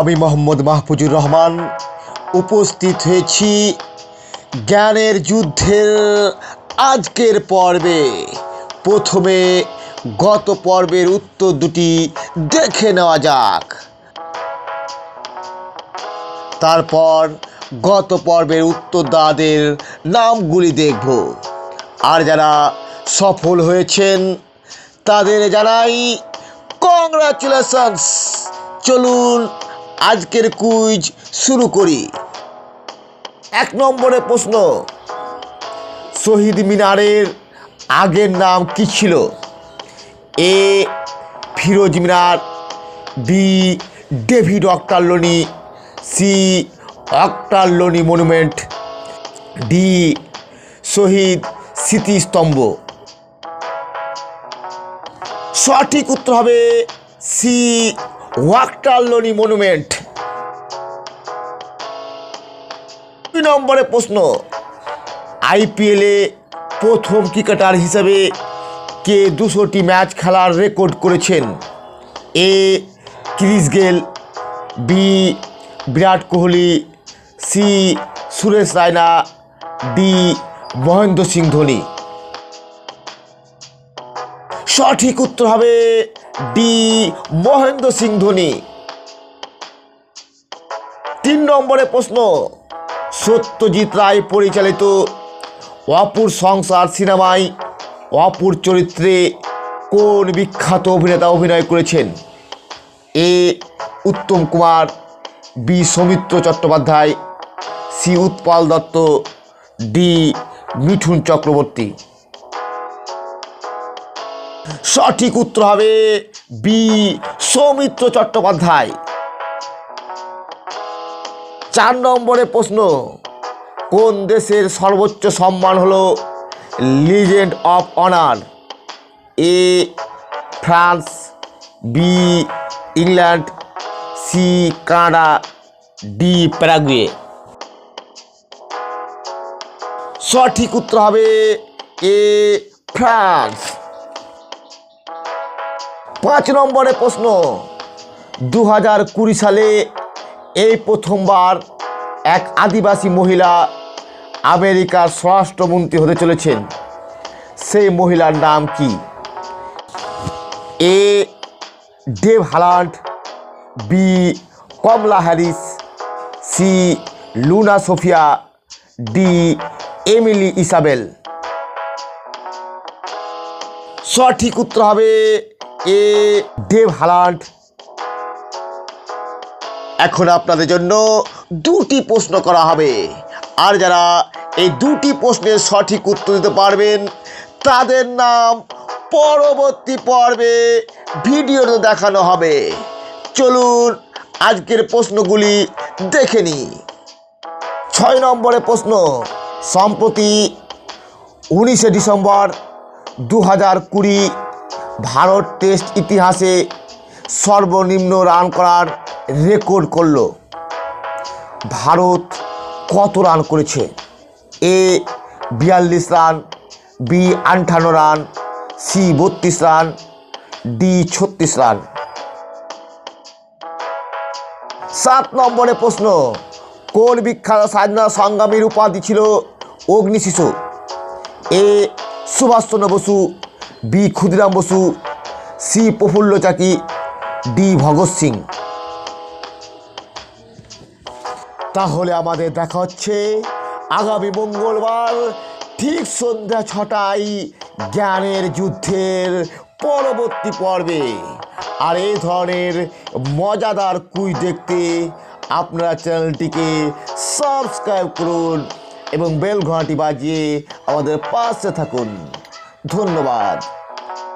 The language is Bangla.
আমি মোহাম্মদ মাহফুজুর রহমান উপস্থিত হয়েছি জ্ঞানের যুদ্ধের আজকের পর্বে। প্রথমে গত পর্বের উত্তর দুটি দেখে নেওয়া যাক। তারপর গত পর্বের উত্তরদাতাদের নামগুলি দেখব। আর যারা সফল হয়েছেন, তাদের জানাই কংগ্রাচুলেশনস চলুন আজকের কুইজ শুরু করি। এক নম্বরে প্রশ্ন, শহীদ মিনারের আগের নাম কি ছিল? A, Firoz Minar, B, David Ochterlony C Ochterlony monument, D, শহীদ স্মৃতিস্তম্ভ। সঠিক উত্তর হবে সি ওয়াক্টারলোনি মনুমেন্ট। দুই নম্বরে প্রশ্ন, আইপিএলে প্রথম ক্রিকেটার হিসেবে কে দুশোটি ম্যাচ খেলার রেকর্ড করেছেন? A, Chris Gayle, B, Virat Kohli, C, Suresh Raina, D, Mahendra Singh Dhoni. সঠিক উত্তর হবে ডি মহেন্দ্র সিং ধোনি। তিন নম্বরে প্রশ্ন, সত্যজিৎ রায় পরিচালিত অপুর সংসার সিনেমায় অপুর চরিত্রে কোন বিখ্যাত অভিনেতা অভিনয় করেছেন? A Uttam Kumar, B Soumitra Chattopadhyay, C Utpal Dutt, D Mithun Chakraborty. সঠিক উত্তর হবে বি, সৌমিত্র চট্টোপাধ্যায়। চার নম্বরে প্রশ্ন, কোন দেশের সর্বোচ্চ সম্মান হলো legend of honour A, France, B, England, C, Canada, D, Paraguay. সঠিক উত্তর হবে এ, ফ্রান্স। পাঁচ নম্বরে প্রশ্ন। দু হাজার কুড়ি সালে এই প্রথমবার এক আদিবাসী মহিলা আমেরিকার স্বরাষ্ট্রমন্ত্রী হতে চলেছেন। সেই মহিলার নাম কি? A Deb Haaland, B Kamala Harris, C Luna Sofia, D Emily Isabel. সঠিক উত্তর হবে এ ডেভ হালান্ড এখন আপনাদের জন্য দুটি প্রশ্ন করা হবে। আর যারা এই দুটি প্রশ্নের সঠিক উত্তর দিতে পারবেন, তাদের নাম পরবর্তী পর্বে ভিডিওতে দেখানো হবে। চলুন, আজকের প্রশ্নগুলি দেখে নিই। ছয় নম্বরে প্রশ্ন, সম্প্রতি উনিশে ডিসেম্বর দু হাজার কুড়ি ভারত টেস্ট ইতিহাসে সর্বনিম্ন রান করার রেকর্ড করল। ভারত কত রান করেছে? এ বিয়াল্লিশ রান বি আটান্ন রান সি বত্রিশ রান ডি ছত্রিশ রান সাত নম্বরে প্রশ্ন, কোন বিখ্যাত স্বাধীনতা সংগ্রামীর উপাধি ছিল অগ্নি শিশু A Subhashchandra Basu B Khudiram Basu, C Prafulla Chaki, D Bhagat Singh. তাহলে আমাদের দেখা হচ্ছে আগামী মঙ্গলবার ঠিক সন্ধ্যা ছটায় জ্ঞানের যুদ্ধের পরবর্তী পর্বে। আর এই ধরনের মজাদার কুইজ দেখতে আপনারা চ্যানেলটিকে সাবস্ক্রাইব করুন এবং বেল ঘন্টি বাজিয়ে আমাদের পাশে থাকুন। ধন্যবাদ।